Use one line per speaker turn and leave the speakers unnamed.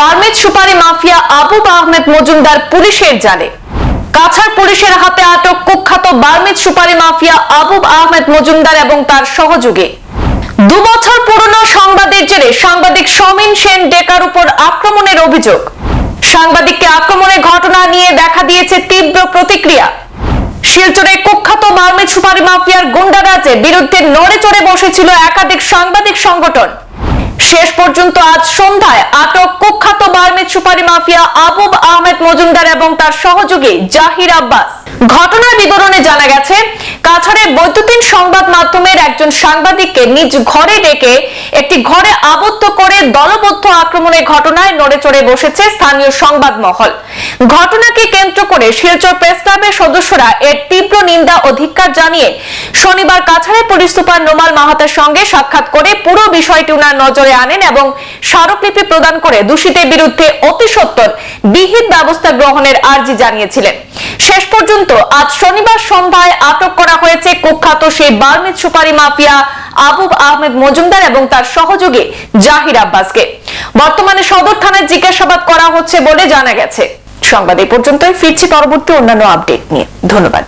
Burmese সুপারি mafia আবুব Ahmed Majumdar পুলিশের জালে। কাছাড় পুলিশের হাতে আটক কুখ্যাত বার্মেজ সুপারি মাফিয়া আবুব আহমেদ মজুমদার এবং তার সহযোগী। দু বছর পুরনো সংবাদের জেরে সাংবাদিক সমীন সেন ডেকার উপর আক্রমণের অভিযোগ। সাংবাদিককে আক্রমণের ঘটনা নিয়ে দেখা দিয়েছে তীব্র প্রতিক্রিয়া। শিলচরে কুখ্যাত বার্মেজ সুপারি মাফিয়ার গুন্ডারাজের বিরুদ্ধে নড়ে চড়ে বসেছিল একাধিক সাংবাদিক সংগঠন। শেষ পর্যন্ত আজ সন্ধ্যায় সুপারি মাফিয়া আবুব আহমেদ মজুমদার এবং তার সহযোগী জাহির আব্বাস। ঘটনার বিবরণে জানা গেছে কাছাড়ে বৈদ্যুতিন সংবাদ মাধ্যমের একজন সাংবাদিককে নিজ ঘরে ডেকে একটি ঘরে আবদ্ধ করে দলবদ্ধ আক্রমণের ঘটনায় নড়ে চড়ে বসেছে স্থানীয় সংবাদ মহল ঘটনাকে কেন্দ্র করে শিলচর প্রেস ক্লাবের সদস্যরা এর তীব্র নিন্দা অধিকার জানিয়ে শনিবার কাছাড়ে পুলিশ সুপার নোমাল মাহাতার সঙ্গে সাক্ষাৎ করে পুরো বিষয়টি উনার নজরে আনেন এবং স্মারকলিপি প্রদান করে দোষীদের বিরুদ্ধে অতি সত্বর বিহিত ব্যবস্থা গ্রহণের আর্জি জানিয়েছিলেন। শেষ পর্যন্ত আজ শনিবার সন্ধ্যায় আটক করা হয়েছে কুখ্যাত সেই বার্মিজ সুপারি মাফিয়া আবুব আহমেদ মজুমদার এবং তার সহযোগী জাহির আব্বাসকে। বর্তমানে সদর থানায় জিজ্ঞাসাবাদ করা হচ্ছে বলে জানা গেছে। সংবাদ এই পর্যন্তই। ফিরছি পরবর্তী অন্যান্য আপডেট নিয়ে। ধন্যবাদ।